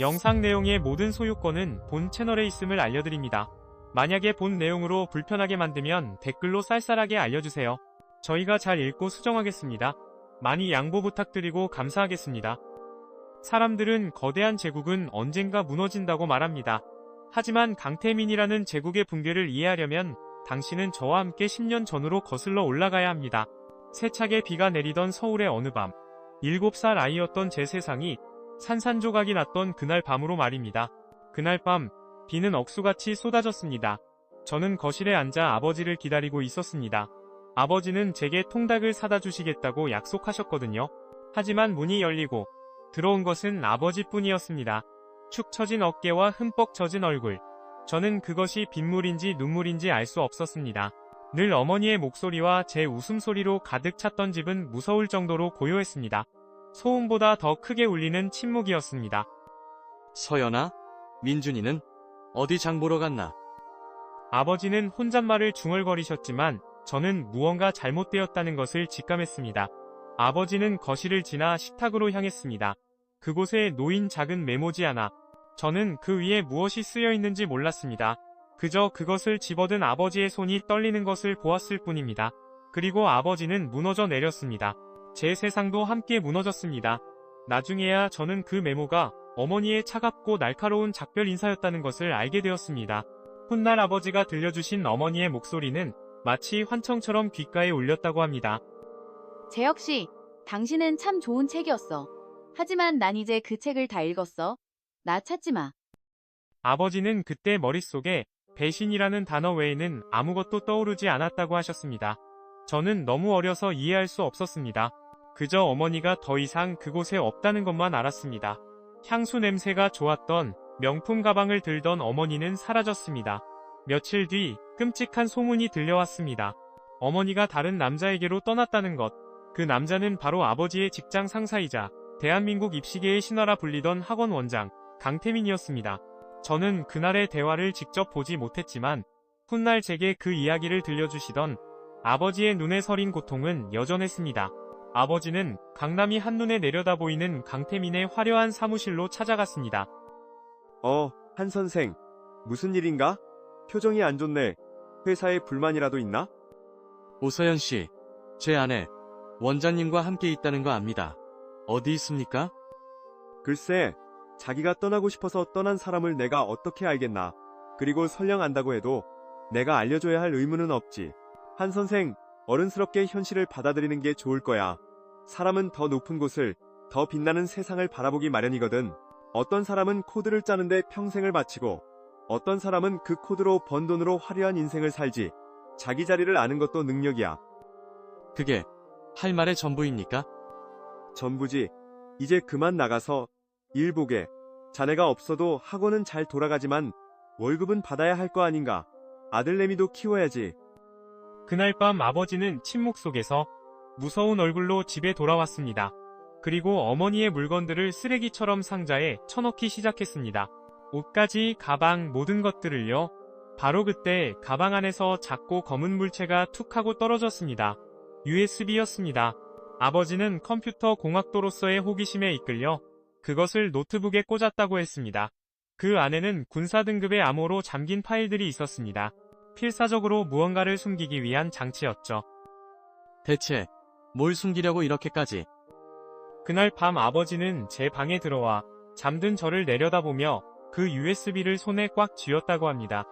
영상 내용의 모든 소유권은 본 채널에 있음을 알려드립니다. 만약에 본 내용으로 불편하게 만들면 댓글로 쌀쌀하게 알려주세요. 저희가 잘 읽고 수정하겠습니다. 많이 양보 부탁드리고 감사하겠습니다. 사람들은 거대한 제국은 언젠가 무너진다고 말합니다. 하지만 강태민이라는 제국의 붕괴를 이해하려면 당신은 저와 함께 10년 전으로 거슬러 올라가야 합니다. 세차게 비가 내리던 서울의 어느 밤, 7살 아이였던 제 세상이 산산조각이 났던 그날 밤으로 말입니다. 그날 밤, 비는 억수같이 쏟아졌습니다. 저는 거실에 앉아 아버지를 기다리고 있었습니다. 아버지는 제게 통닭을 사다 주시겠다고 약속하셨거든요. 하지만 문이 열리고 들어온 것은 아버지뿐이었습니다. 축 처진 어깨와 흠뻑 젖은 얼굴. 저는 그것이 빗물인지 눈물인지 알 수 없었습니다. 늘 어머니의 목소리와 제 웃음소리로 가득 찼던 집은 무서울 정도로 고요했습니다. 소음보다 더 크게 울리는 침묵이었습니다. 서연아? 민준이는? 어디 장 보러 갔나? 아버지는 혼잣말을 중얼거리셨지만 저는 무언가 잘못되었다는 것을 직감했습니다. 아버지는 거실을 지나 식탁으로 향했습니다. 그곳에 놓인 작은 메모지 하나. 저는 그 위에 무엇이 쓰여 있는지 몰랐습니다. 그저 그것을 집어든 아버지의 손이 떨리는 것을 보았을 뿐입니다. 그리고 아버지는 무너져 내렸습니다. 제 세상도 함께 무너졌습니다. 나중에야 저는 그 메모가 어머니의 차갑고 날카로운 작별 인사였다는 것을 알게 되었습니다. 훗날 아버지가 들려주신 어머니의 목소리는 마치 환청처럼 귓가에 울렸다고 합니다. 재혁 씨, 당신은 참 좋은 책이었어. 하지만 난 이제 그 책을 다 읽었어. 나 찾지 마. 아버지는 그때 머릿속에 배신이라는 단어 외에는 아무것도 떠오르지 않았다고 하셨습니다. 저는 너무 어려서 이해할 수 없었습니다. 그저 어머니가 더 이상 그곳에 없다는 것만 알았습니다. 향수 냄새가 좋았던 명품 가방을 들던 어머니는 사라졌습니다. 며칠 뒤 끔찍한 소문이 들려왔습니다. 어머니가 다른 남자에게로 떠났다는 것. 그 남자는 바로 아버지의 직장 상사이자 대한민국 입시계의 신화라 불리던 학원 원장 강태민이었습니다. 저는 그날의 대화를 직접 보지 못했지만 훗날 제게 그 이야기를 들려주시던 아버지의 눈에 서린 고통은 여전했습니다. 아버지는 강남이 한눈에 내려다 보이는 강태민의 화려한 사무실로 찾아갔습니다. 어, 한 선생. 무슨 일인가? 표정이 안 좋네. 회사에 불만이라도 있나? 오서연 씨, 제 아내, 원장님과 함께 있다는 거 압니다. 어디 있습니까? 글쎄, 자기가 떠나고 싶어서 떠난 사람을 내가 어떻게 알겠나. 그리고 설령 안다고 해도 내가 알려줘야 할 의무는 없지. 한 선생, 어른스럽게 현실을 받아들이는 게 좋을 거야. 사람은 더 높은 곳을, 더 빛나는 세상을 바라보기 마련이거든. 어떤 사람은 코드를 짜는데 평생을 바치고, 어떤 사람은 그 코드로 번 돈으로 화려한 인생을 살지. 자기 자리를 아는 것도 능력이야. 그게 할 말의 전부입니까? 전부지. 이제 그만 나가서 일 보게. 자네가 없어도 학원은 잘 돌아가지만 월급은 받아야 할 거 아닌가. 아들내미도 키워야지. 그날 밤 아버지는 침묵 속에서 무서운 얼굴로 집에 돌아왔습니다. 그리고 어머니의 물건들을 쓰레기처럼 상자에 쳐넣기 시작했습니다. 옷까지 가방 모든 것들을요. 바로 그때 가방 안에서 작고 검은 물체가 툭 하고 떨어졌습니다. USB였습니다. 아버지는 컴퓨터 공학도로서의 호기심에 이끌려 그것을 노트북에 꽂았다고 했습니다. 그 안에는 군사 등급의 암호로 잠긴 파일들이 있었습니다. 필사적으로 무언가를 숨기기 위한 장치였죠. 대체 뭘 숨기려고 이렇게까지? 그날 밤 아버지는 제 방에 들어와 잠든 저를 내려다보며 그 USB를 손에 꽉 쥐었다고 합니다.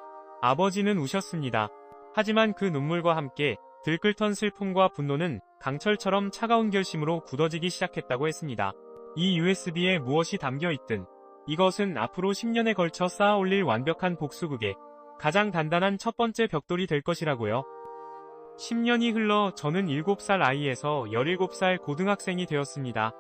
아버지는 우셨습니다. 하지만 그 눈물과 함께 들끓던 슬픔과 분노는 강철처럼 차가운 결심으로 굳어지기 시작했다고 했습니다. 이 USB에 무엇이 담겨 있든 이것은 앞으로 10년에 걸쳐 쌓아 올릴 완벽한 복수극의 가장 단단한 첫 번째 벽돌이 될 것이라고요. 10년이 흘러 저는 7살 아이에서 17살 고등학생이 되었습니다.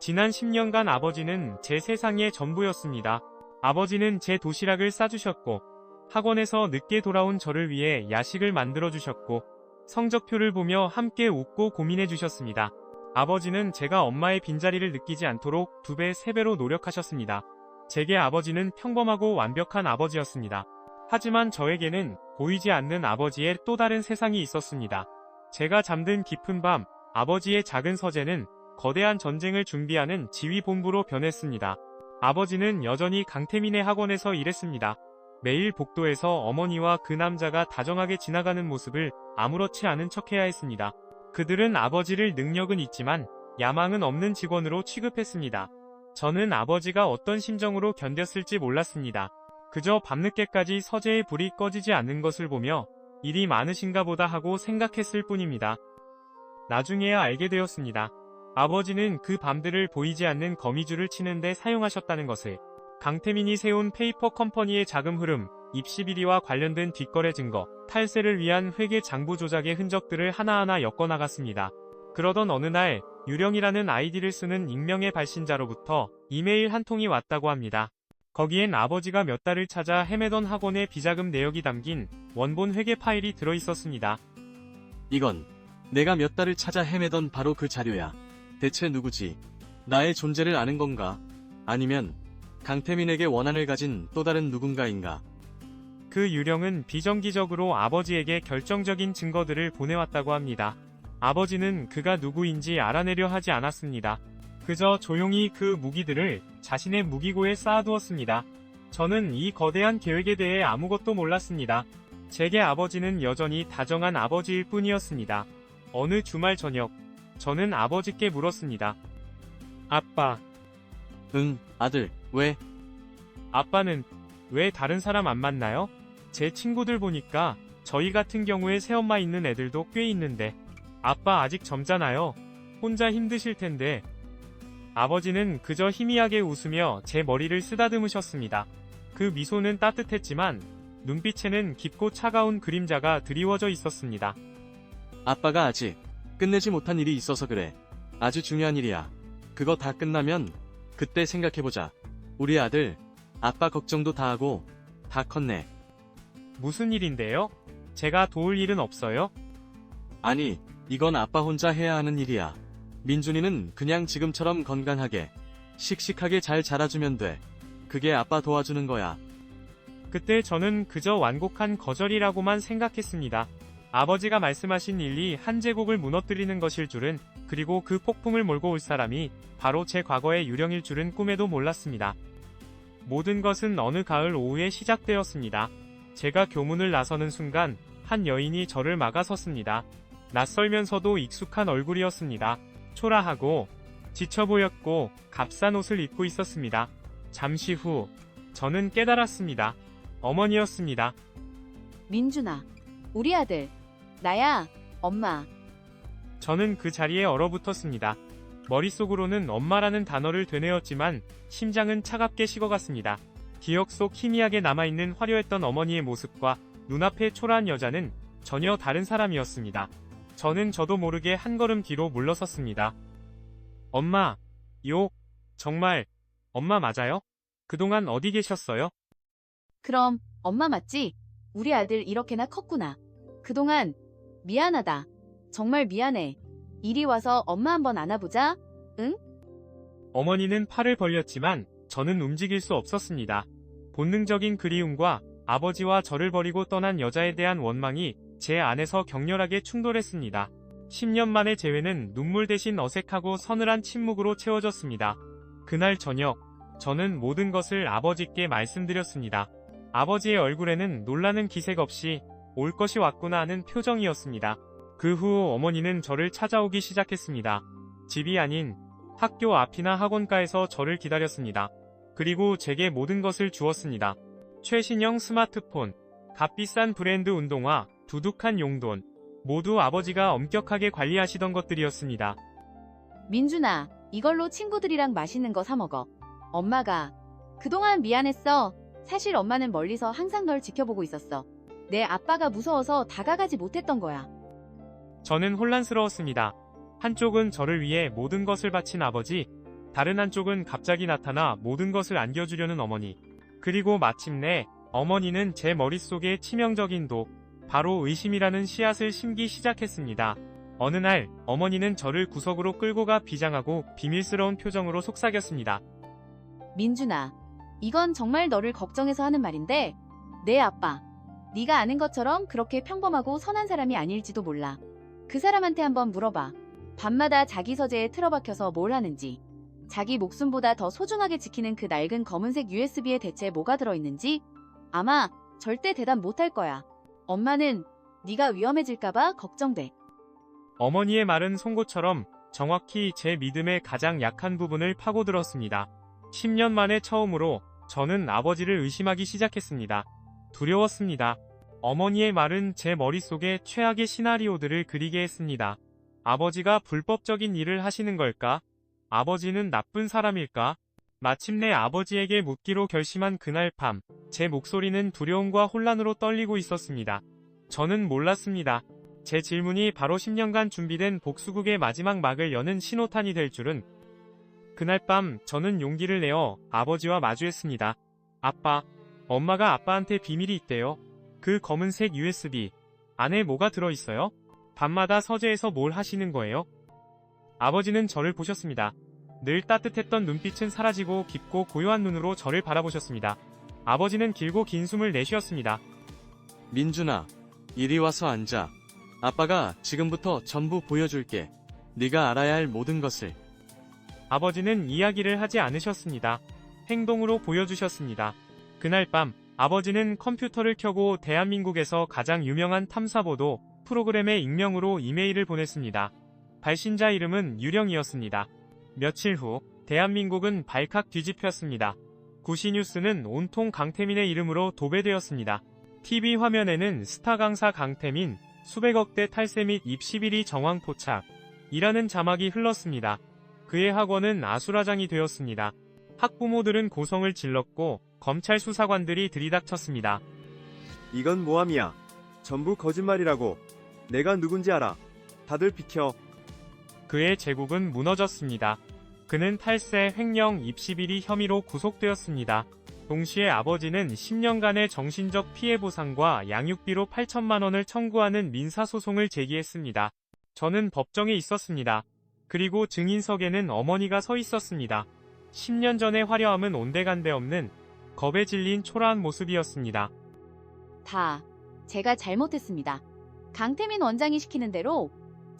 지난 10년간 아버지는 제 세상의 전부였습니다. 아버지는 제 도시락을 싸주셨고, 학원에서 늦게 돌아온 저를 위해 야식을 만들어주셨고, 성적표를 보며 함께 웃고 고민해주셨습니다. 아버지는 제가 엄마의 빈자리를 느끼지 않도록 두 배, 세 배로 노력하셨습니다. 제게 아버지는 평범하고 완벽한 아버지였습니다. 하지만 저에게는 보이지 않는 아버지의 또 다른 세상이 있었습니다. 제가 잠든 깊은 밤, 아버지의 작은 서재는 거대한 전쟁을 준비하는 지휘본부로 변했습니다. 아버지는 여전히 강태민의 학원에서 일했습니다. 매일 복도에서 어머니와 그 남자가 다정하게 지나가는 모습을 아무렇지 않은 척해야 했습니다. 그들은 아버지를 능력은 있지만 야망은 없는 직원으로 취급했습니다. 저는 아버지가 어떤 심정으로 견뎠을지 몰랐습니다. 그저 밤늦게까지 서재의 불이 꺼지지 않는 것을 보며 일이 많으신가 보다 하고 생각했을 뿐입니다. 나중에야 알게 되었습니다. 아버지는 그 밤들을 보이지 않는 거미줄을 치는데 사용하셨다는 것을 강태민이 세운 페이퍼 컴퍼니의 자금 흐름, 입시 비리와 관련된 뒷거래 증거, 탈세를 위한 회계 장부 조작의 흔적들을 하나하나 엮어나갔습니다. 그러던 어느 날 유령이라는 아이디를 쓰는 익명의 발신자로부터 이메일 한 통이 왔다고 합니다. 거기엔 아버지가 몇 달을 찾아 헤매던 학원의 비자금 내역이 담긴 원본 회계 파일이 들어 있었습니다. 이건 내가 몇 달을 찾아 헤매던 바로 그 자료야. 대체 누구지? 나의 존재를 아는 건가? 아니면 강태민에게 원한을 가진 또 다른 누군가인가? 그 유령은 비정기적으로 아버지에게 결정적인 증거들을 보내왔다고 합니다. 아버지는 그가 누구인지 알아내려 하지 않았습니다. 그저 조용히 그 무기들을 자신의 무기고에 쌓아두었습니다. 저는 이 거대한 계획에 대해 아무것도 몰랐습니다. 제게 아버지는 여전히 다정한 아버지일 뿐이었습니다. 어느 주말 저녁, 저는 아버지께 물었습니다. 아빠, 응, 아들, 왜? 아빠는 왜 다른 사람 안 만나요? 제 친구들 보니까 저희 같은 경우에 새엄마 있는 애들도 꽤 있는데 아빠 아직 젊잖아요. 혼자 힘드실 텐데. 아버지는 그저 희미하게 웃으며 제 머리를 쓰다듬으셨습니다. 그 미소는 따뜻했지만 눈빛에는 깊고 차가운 그림자가 드리워져 있었습니다. 아빠가 아직 끝내지 못한 일이 있어서 그래. 아주 중요한 일이야. 그거 다 끝나면 그때 생각해보자. 우리 아들, 아빠 걱정도 다 하고 다 컸네. 무슨 일인데요? 제가 도울 일은 없어요? 아니, 이건 아빠 혼자 해야 하는 일이야. 민준이는 그냥 지금처럼 건강하게, 씩씩하게 잘 자라주면 돼. 그게 아빠 도와주는 거야. 그때 저는 그저 완곡한 거절이라고만 생각했습니다. 아버지가 말씀하신 일이 한 제국을 무너뜨리는 것일 줄은 그리고 그 폭풍을 몰고 올 사람이 바로 제 과거의 유령일 줄은 꿈에도 몰랐습니다. 모든 것은 어느 가을 오후에 시작되었습니다. 제가 교문을 나서는 순간 한 여인이 저를 막아섰습니다. 낯설면서도 익숙한 얼굴이었습니다. 초라하고 지쳐 보였고 값싼 옷을 입고 있었습니다. 잠시 후 저는 깨달았습니다. 어머니였습니다. 민준아, 우리 아들. 나야, 엄마. 저는 그 자리에 얼어붙었습니다. 머릿속으로는 엄마라는 단어를 되뇌었지만 심장은 차갑게 식어갔습니다. 기억 속 희미하게 남아있는 화려했던 어머니의 모습과 눈앞의 초라한 여자는 전혀 다른 사람이었습니다. 저는 저도 모르게 한 걸음 뒤로 물러섰습니다. 엄마, 요, 정말, 엄마 맞아요? 그동안 어디 계셨어요? 그럼, 엄마 맞지? 우리 아들 이렇게나 컸구나. 그동안, 미안하다. 정말 미안해. 이리 와서 엄마 한번 안아보자. 어머니는 팔을 벌렸지만 저는 움직일 수 없었습니다. 본능적인 그리움과 아버지와 저를 버리고 떠난 여자에 대한 원망이 제 안에서 격렬하게 충돌했습니다. 10년 만의 재회는 눈물 대신 어색하고 서늘한 침묵으로 채워졌습니다. 그날 저녁, 저는 모든 것을 아버지께 말씀드렸습니다. 아버지의 얼굴에는 놀라는 기색 없이 올 것이 왔구나 하는 표정이었습니다. 그 후 어머니는 저를 찾아오기 시작했습니다. 집이 아닌 학교 앞이나 학원가에서 저를 기다렸습니다. 그리고 제게 모든 것을 주었습니다. 최신형 스마트폰, 값비싼 브랜드 운동화, 두둑한 용돈, 모두 아버지가 엄격하게 관리하시던 것들이었습니다. 민준아, 이걸로 친구들이랑 맛있는 거 사 먹어. 엄마가. 그동안 미안했어. 사실 엄마는 멀리서 항상 널 지켜보고 있었어. 내 아빠가 무서워서 다가가지 못했던 거야. 저는 혼란스러웠습니다. 한쪽은 저를 위해 모든 것을 바친 아버지, 다른 한쪽은 갑자기 나타나 모든 것을 안겨주려는 어머니. 그리고 마침내 어머니는 제 머릿속에 치명적인 독, 바로 의심이라는 씨앗을 심기 시작했습니다. 어느 날 어머니는 저를 구석으로 끌고 가 비장하고 비밀스러운 표정으로 속삭였습니다. 민준아, 이건 정말 너를 걱정해서 하는 말인데, 내 아빠. 네가 아는 것처럼 그렇게 평범하고 선한 사람이 아닐지도 몰라. 그 사람한테 한번 물어봐. 밤마다 자기 서재에 틀어박혀서 뭘 하는지. 자기 목숨보다 더 소중하게 지키는 그 낡은 검은색 USB에 대체 뭐가 들어있는지 아마 절대 대답 못할 거야. 엄마는 네가 위험해질까봐 걱정돼. 어머니의 말은 송곳처럼 정확히 제 믿음의 가장 약한 부분을 파고들었습니다. 10년 만에 처음으로 저는 아버지를 의심하기 시작했습니다. 두려웠습니다. 어머니의 말은 제 머릿속에 최악의 시나리오들을 그리게 했습니다. 아버지가 불법적인 일을 하시는 걸까? 아버지는 나쁜 사람일까? 마침내 아버지에게 묻기로 결심한 그날 밤, 제 목소리는 두려움과 혼란으로 떨리고 있었습니다. 저는 몰랐습니다. 제 질문이 바로 10년간 준비된 복수국의 마지막 막을 여는 신호탄이 될 줄은 그날 밤 저는 용기를 내어 아버지와 마주했습니다. 아빠, 엄마가 아빠한테 비밀이 있대요. 그 검은색 USB 안에 뭐가 들어있어요? 밤마다 서재에서 뭘 하시는 거예요? 아버지는 저를 보셨습니다. 늘 따뜻했던 눈빛은 사라지고 깊고 고요한 눈으로 저를 바라보셨습니다. 아버지는 길고 긴 숨을 내쉬었습니다. 민준아, 이리 와서 앉아. 아빠가 지금부터 전부 보여줄게. 네가 알아야 할 모든 것을. 아버지는 이야기를 하지 않으셨습니다. 행동으로 보여주셨습니다. 그날 밤 아버지는 컴퓨터를 켜고 대한민국에서 가장 유명한 탐사보도 프로그램의 익명으로 이메일을 보냈습니다. 발신자 이름은 유령이었습니다. 며칠 후 대한민국은 발칵 뒤집혔습니다. 구시뉴스는 온통 강태민의 이름으로 도배되었습니다. TV 화면에는 스타 강사 강태민 수백억 대 탈세 및 입시1위 정황 포착 이라는 자막이 흘렀습니다. 그의 학원은 아수라장이 되었습니다. 학부모들은 고성을 질렀고 검찰 수사관들이 들이닥쳤습니다. 이건 모함이야. 전부 거짓말이라고. 내가 누군지 알아. 다들 비켜. 그의 제국은 무너졌습니다. 그는 탈세, 횡령, 입시비리 혐의로 구속되었습니다. 동시에 아버지는 10년간의 정신적 피해 보상과 양육비로 8천만 원을 청구하는 민사소송을 제기했습니다. 저는 법정에 있었습니다. 그리고 증인석에는 어머니가 서 있었습니다. 10년 전의 화려함은 온데간데 없는 겁에 질린 초라한 모습이었습니다. 다 제가 잘못했습니다. 강태민 원장이 시키는 대로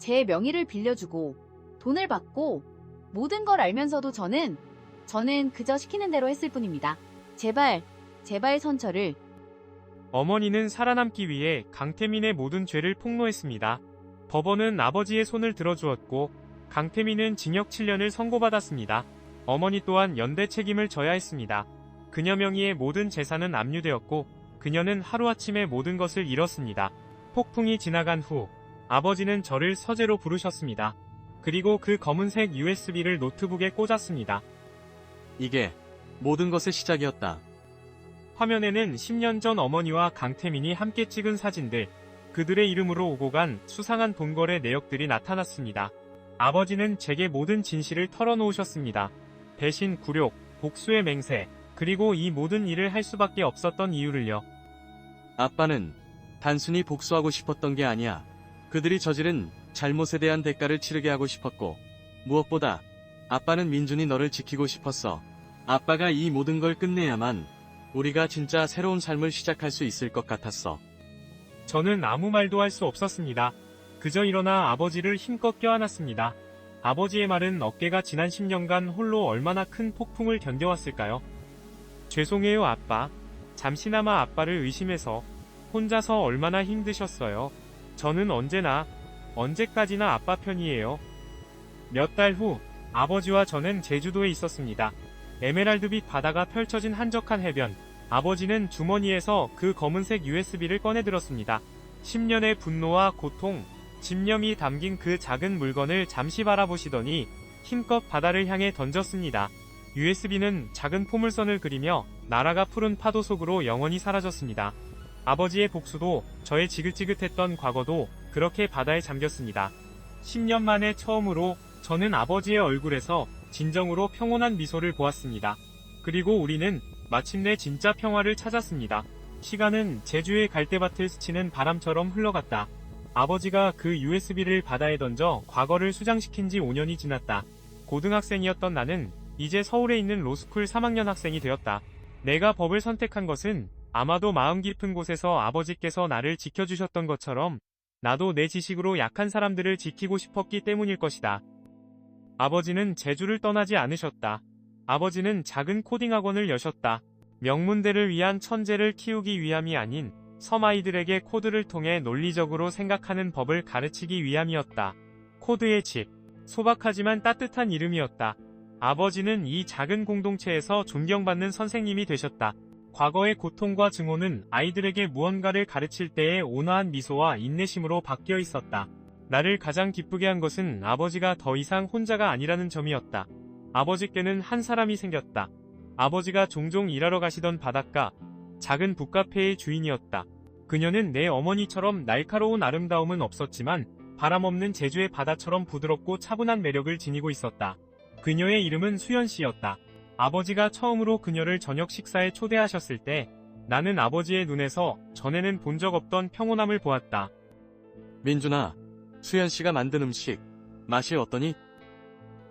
제 명의를 빌려주고 돈을 받고 모든 걸 알면서도 저는 저는 그저 시키는 대로 했을 뿐입니다. 제발 제발 선처를 어머니는 살아남기 위해 강태민의 모든 죄를 폭로했습니다. 법원은 아버지의 손을 들어주었고 강태민은 징역 7년을 선고받았습니다. 어머니 또한 연대 책임을 져야 했습니다. 그녀 명의의 모든 재산은 압류되었고 그녀는 하루아침에 모든 것을 잃었습니다. 폭풍이 지나간 후 아버지는 저를 서재로 부르셨습니다. 그리고 그 검은색 USB를 노트북에 꽂았습니다. 이게 모든 것의 시작이었다. 화면에는 10년 전 어머니와 강태민이 함께 찍은 사진들, 그들의 이름으로 오고 간 수상한 돈거래 내역들이 나타났습니다. 아버지는 제게 모든 진실을 털어놓으셨습니다. 배신, 굴욕, 복수의 맹세, 그리고 이 모든 일을 할 수밖에 없었던 이유를요. 아빠는 단순히 복수하고 싶었던 게 아니야. 그들이 저지른 잘못에 대한 대가를 치르게 하고 싶었고, 무엇보다 아빠는 민준이 너를 지키고 싶었어. 아빠가 이 모든 걸 끝내야만 우리가 진짜 새로운 삶을 시작할 수 있을 것 같았어. 저는 아무 말도 할 수 없었습니다. 그저 일어나 아버지를 힘껏 껴안았습니다. 아버지의 말은 어깨가 지난 10년간 홀로 얼마나 큰 폭풍을 견뎌왔을까요? 죄송해요, 아빠. 잠시나마 아빠를 의심해서 혼자서 얼마나 힘드셨어요. 저는 언제나, 언제까지나 아빠 편이에요. 몇 달 후, 아버지와 저는 제주도에 있었습니다. 에메랄드빛 바다가 펼쳐진 한적한 해변. 아버지는 주머니에서 그 검은색 USB를 꺼내 들었습니다. 10년의 분노와 고통, 집념이 담긴 그 작은 물건을 잠시 바라보시더니 힘껏 바다를 향해 던졌습니다. USB는 작은 포물선을 그리며 나라가 푸른 파도 속으로 영원히 사라졌습니다. 아버지의 복수도 저의 지긋지긋했던 과거도 그렇게 바다에 잠겼습니다. 10년 만에 처음으로 저는 아버지의 얼굴에서 진정으로 평온한 미소를 보았습니다. 그리고 우리는 마침내 진짜 평화를 찾았습니다. 시간은 제주의 갈대밭을 스치는 바람처럼 흘러갔다. 아버지가 그 USB를 바다에 던져 과거를 수장시킨 지 5년이 지났다. 고등학생이었던 나는 이제 서울에 있는 로스쿨 3학년 학생이 되었다. 내가 법을 선택한 것은 아마도 마음 깊은 곳에서 아버지께서 나를 지켜주셨던 것처럼 나도 내 지식으로 약한 사람들을 지키고 싶었기 때문일 것이다. 아버지는 제주를 떠나지 않으셨다. 아버지는 작은 코딩 학원을 여셨다. 명문대를 위한 천재를 키우기 위함이 아닌 섬아이들에게 코드를 통해 논리적으로 생각하는 법을 가르치기 위함이었다. 코드의 집. 소박하지만 따뜻한 이름이었다. 아버지는 이 작은 공동체에서 존경받는 선생님이 되셨다. 과거의 고통과 증오는 아이들에게 무언가를 가르칠 때의 온화한 미소와 인내심으로 바뀌어 있었다. 나를 가장 기쁘게 한 것은 아버지가 더 이상 혼자가 아니라는 점이었다. 아버지께는 한 사람이 생겼다. 아버지가 종종 일하러 가시던 바닷가, 작은 북카페의 주인이었다. 그녀는 내 어머니처럼 날카로운 아름다움은 없었지만 바람 없는 제주의 바다처럼 부드럽고 차분한 매력을 지니고 있었다. 그녀의 이름은 수연 씨였다. 아버지가 처음으로 그녀를 저녁 식사에 초대하셨을 때 나는 아버지의 눈에서 전에는 본 적 없던 평온함을 보았다. 민준아, 수현 씨가 만든 음식 맛이 어떠니?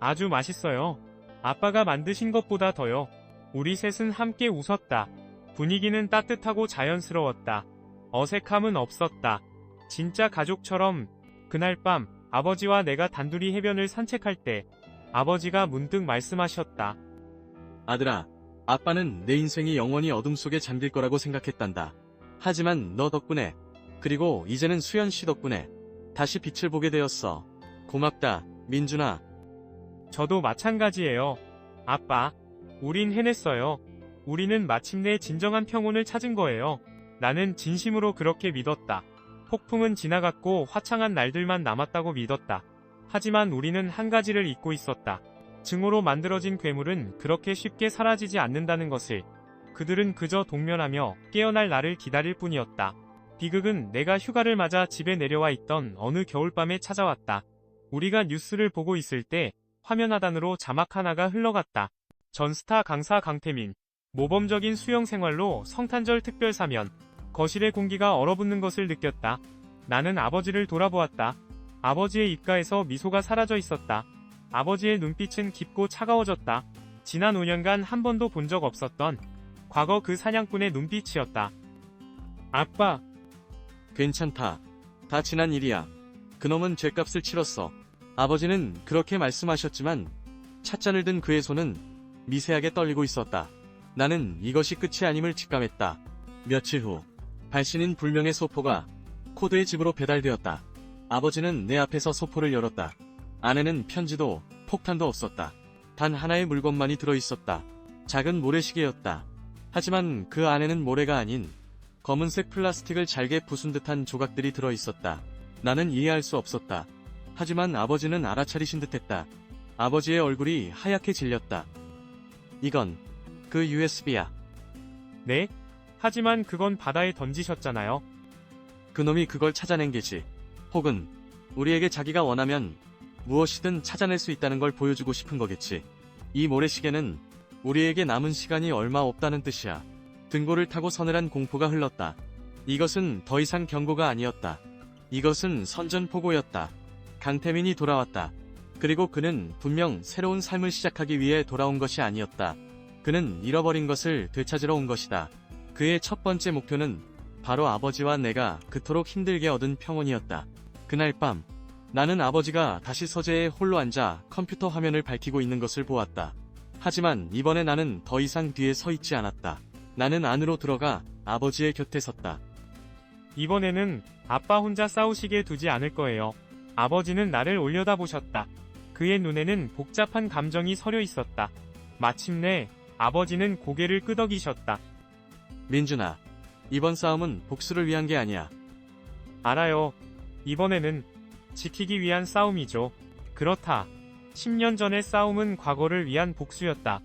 아주 맛있어요. 아빠가 만드신 것보다 더요. 우리 셋은 함께 웃었다. 분위기는 따뜻하고 자연스러웠다. 어색함은 없었다. 진짜 가족처럼 그날 밤 아버지와 내가 단둘이 해변을 산책할 때 아버지가 문득 말씀하셨다. 아들아, 아빠는 내 인생이 영원히 어둠 속에 잠길 거라고 생각했단다. 하지만 너 덕분에, 그리고 이제는 수현 씨 덕분에 다시 빛을 보게 되었어. 고맙다, 민준아. 저도 마찬가지예요. 아빠, 우린 해냈어요. 우리는 마침내 진정한 평온을 찾은 거예요. 나는 진심으로 그렇게 믿었다. 폭풍은 지나갔고 화창한 날들만 남았다고 믿었다. 하지만 우리는 한 가지를 잊고 있었다. 증오로 만들어진 괴물은 그렇게 쉽게 사라지지 않는다는 것을. 그들은 그저 동면하며 깨어날 나를 기다릴 뿐이었다. 비극은 내가 휴가를 맞아 집에 내려와 있던 어느 겨울밤에 찾아왔다. 우리가 뉴스를 보고 있을 때 화면 하단으로 자막 하나가 흘러갔다. 전스타 강사 강태민. 모범적인 수영 생활로 성탄절 특별 사면. 거실의 공기가 얼어붙는 것을 느꼈다. 나는 아버지를 돌아보았다. 아버지의 입가에서 미소가 사라져 있었다. 아버지의 눈빛은 깊고 차가워졌다. 지난 5년간 한 번도 본 적 없었던 과거 그 사냥꾼의 눈빛이었다. 아빠, 괜찮다. 다 지난 일이야. 그놈은 죄값을 치렀어. 아버지는 그렇게 말씀하셨지만 찻잔을 든 그의 손은 미세하게 떨리고 있었다. 나는 이것이 끝이 아님을 직감했다. 며칠 후 발신인 불명의 소포가 코드의 집으로 배달되었다. 아버지는 내 앞에서 소포를 열었다. 안에는 편지도 폭탄도 없었다. 단 하나의 물건만이 들어있었다. 작은 모래시계였다. 하지만 그 안에는 모래가 아닌 검은색 플라스틱을 잘게 부순 듯한 조각들이 들어있었다. 나는 이해할 수 없었다. 하지만 아버지는 알아차리신 듯했다. 아버지의 얼굴이 하얗게 질렸다. 이건 그 USB야. 네? 하지만 그건 바다에 던지셨잖아요. 그놈이 그걸 찾아낸 게지. 혹은 우리에게 자기가 원하면 무엇이든 찾아낼 수 있다는 걸 보여주고 싶은 거겠지. 이 모래시계는 우리에게 남은 시간이 얼마 없다는 뜻이야. 등고를 타고 서늘한 공포가 흘렀다. 이것은 더 이상 경고가 아니었다. 이것은 선전포고였다. 강태민이 돌아왔다. 그리고 그는 분명 새로운 삶을 시작하기 위해 돌아온 것이 아니었다. 그는 잃어버린 것을 되찾으러 온 것이다. 그의 첫 번째 목표는 바로 아버지와 내가 그토록 힘들게 얻은 평온이었다. 그날 밤, 나는 아버지가 다시 서재에 홀로 앉아 컴퓨터 화면을 밝히고 있는 것을 보았다. 하지만 이번에 나는 더 이상 뒤에 서 있지 않았다. 나는 안으로 들어가 아버지의 곁에 섰다. 이번에는 아빠 혼자 싸우시게 두지 않을 거예요. 아버지는 나를 올려다보셨다. 그의 눈에는 복잡한 감정이 서려 있었다. 마침내 아버지는 고개를 끄덕이셨다. 민준아, 이번 싸움은 복수를 위한 게 아니야. 알아요. 이번에는 지키기 위한 싸움이죠. 그렇다. 10년 전의 싸움은 과거를 위한 복수였다.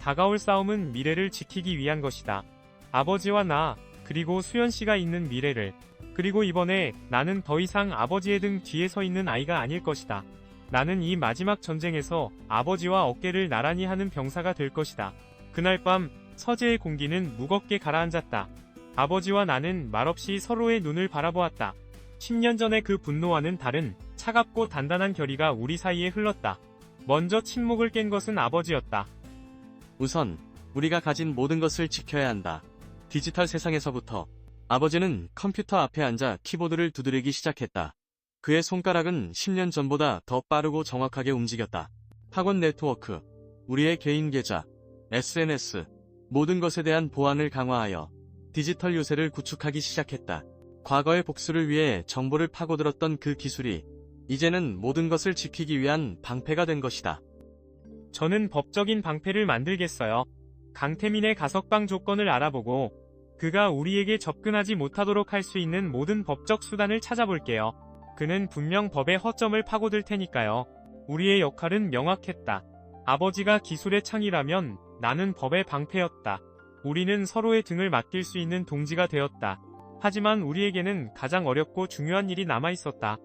다가올 싸움은 미래를 지키기 위한 것이다. 아버지와 나, 그리고 수연 씨가 있는 미래를. 그리고 이번에 나는 더 이상 아버지의 등 뒤에 서 있는 아이가 아닐 것이다. 나는 이 마지막 전쟁에서 아버지와 어깨를 나란히 하는 병사가 될 것이다. 그날 밤 서재의 공기는 무겁게 가라앉았다. 아버지와 나는 말없이 서로의 눈을 바라보았다. 10년 전의 그 분노와는 다른 차갑고 단단한 결의가 우리 사이에 흘렀다. 먼저 침묵을 깬 것은 아버지였다. 우선 우리가 가진 모든 것을 지켜야 한다. 디지털 세상에서부터 아버지는 컴퓨터 앞에 앉아 키보드를 두드리기 시작했다. 그의 손가락은 10년 전보다 더 빠르고 정확하게 움직였다. 학원 네트워크, 우리의 개인 계좌, SNS, 모든 것에 대한 보안을 강화하여 디지털 요새를 구축하기 시작했다. 과거의 복수를 위해 정보를 파고들었던 그 기술이 이제는 모든 것을 지키기 위한 방패가 된 것이다. 저는 법적인 방패를 만들겠어요. 강태민의 가석방 조건을 알아보고 그가 우리에게 접근하지 못하도록 할 수 있는 모든 법적 수단을 찾아볼게요. 그는 분명 법의 허점을 파고들 테니까요. 우리의 역할은 명확했다. 아버지가 기술의 창이라면 나는 법의 방패였다. 우리는 서로의 등을 맡길 수 있는 동지가 되었다. 하지만 우리에게는 가장 어렵고 중요한 일이 남아 있었다.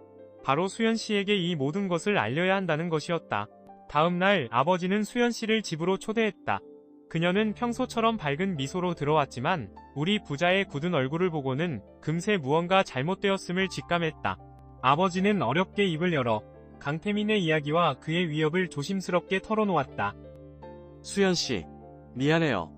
바로 수연 씨에게 이 모든 것을 알려야 한다는 것이었다. 다음 날 아버지는 수연 씨를 집으로 초대했다. 그녀는 평소처럼 밝은 미소로 들어왔지만 우리 부자의 굳은 얼굴을 보고는 금세 무언가 잘못되었음을 직감했다. 아버지는 어렵게 입을 열어 강태민의 이야기와 그의 위협을 조심스럽게 털어놓았다. 수연 씨, 미안해요.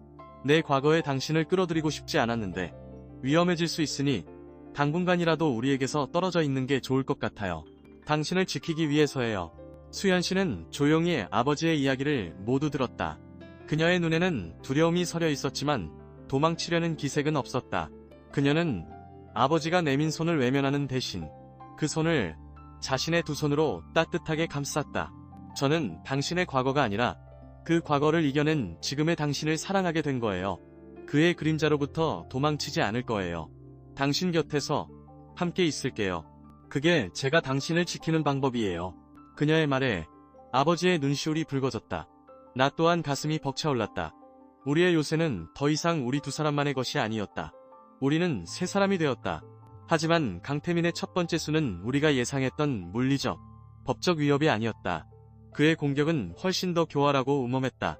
내 과거에 당신을 끌어들이고 싶지 않았는데 위험해질 수 있으니 당분간이라도 우리에게서 떨어져 있는 게 좋을 것 같아요. 당신을 지키기 위해서예요. 수연 씨는 조용히 아버지의 이야기를 모두 들었다. 그녀의 눈에는 두려움이 서려 있었지만 도망치려는 기색은 없었다. 그녀는 아버지가 내민 손을 외면하는 대신 그 손을 자신의 두 손으로 따뜻하게 감쌌다. 저는 당신의 과거가 아니라 그 과거를 이겨낸 지금의 당신을 사랑하게 된 거예요. 그의 그림자로부터 도망치지 않을 거예요. 당신 곁에서 함께 있을게요. 그게 제가 당신을 지키는 방법이에요. 그녀의 말에 아버지의 눈시울이 붉어졌다. 나 또한 가슴이 벅차올랐다. 우리의 요새는 더 이상 우리 두 사람만의 것이 아니었다. 우리는 세 사람이 되었다. 하지만 강태민의 첫 번째 수는 우리가 예상했던 물리적, 법적 위협이 아니었다. 그의 공격은 훨씬 더 교활하고 음험했다.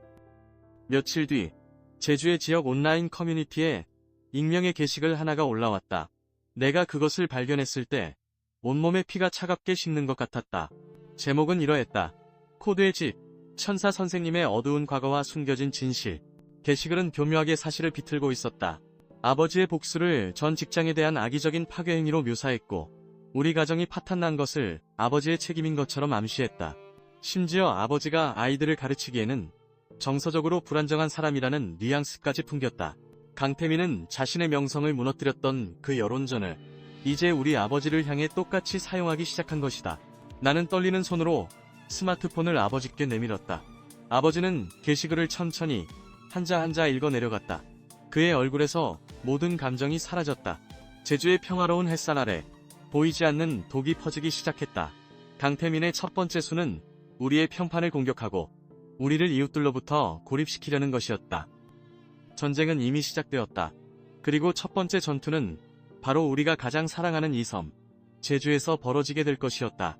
며칠 뒤, 제주의 지역 온라인 커뮤니티에 익명의 게시글 하나가 올라왔다. 내가 그것을 발견했을 때 온몸에 피가 차갑게 식는 것 같았다. 제목은 이러했다. 코드의 집, 천사 선생님의 어두운 과거와 숨겨진 진실. 게시글은 교묘하게 사실을 비틀고 있었다. 아버지의 복수를 전 직장에 대한 악의적인 파괴 행위로 묘사했고, 우리 가정이 파탄난 것을 아버지의 책임인 것처럼 암시했다. 심지어 아버지가 아이들을 가르치기에는 정서적으로 불안정한 사람이라는 뉘앙스까지 풍겼다. 강태민은 자신의 명성을 무너뜨렸던 그 여론전을 이제 우리 아버지를 향해 똑같이 사용하기 시작한 것이다. 나는 떨리는 손으로 스마트폰을 아버지께 내밀었다. 아버지는 게시글을 천천히 한자 한자 읽어 내려갔다. 그의 얼굴에서 모든 감정이 사라졌다. 제주의 평화로운 햇살 아래 보이지 않는 독이 퍼지기 시작했다. 강태민의 첫 번째 수는 우리의 평판을 공격하고 우리를 이웃들로부터 고립시키려는 것이었다. 전쟁은 이미 시작되었다. 그리고 첫 번째 전투는 바로 우리가 가장 사랑하는 이 섬, 제주에서 벌어지게 될 것이었다.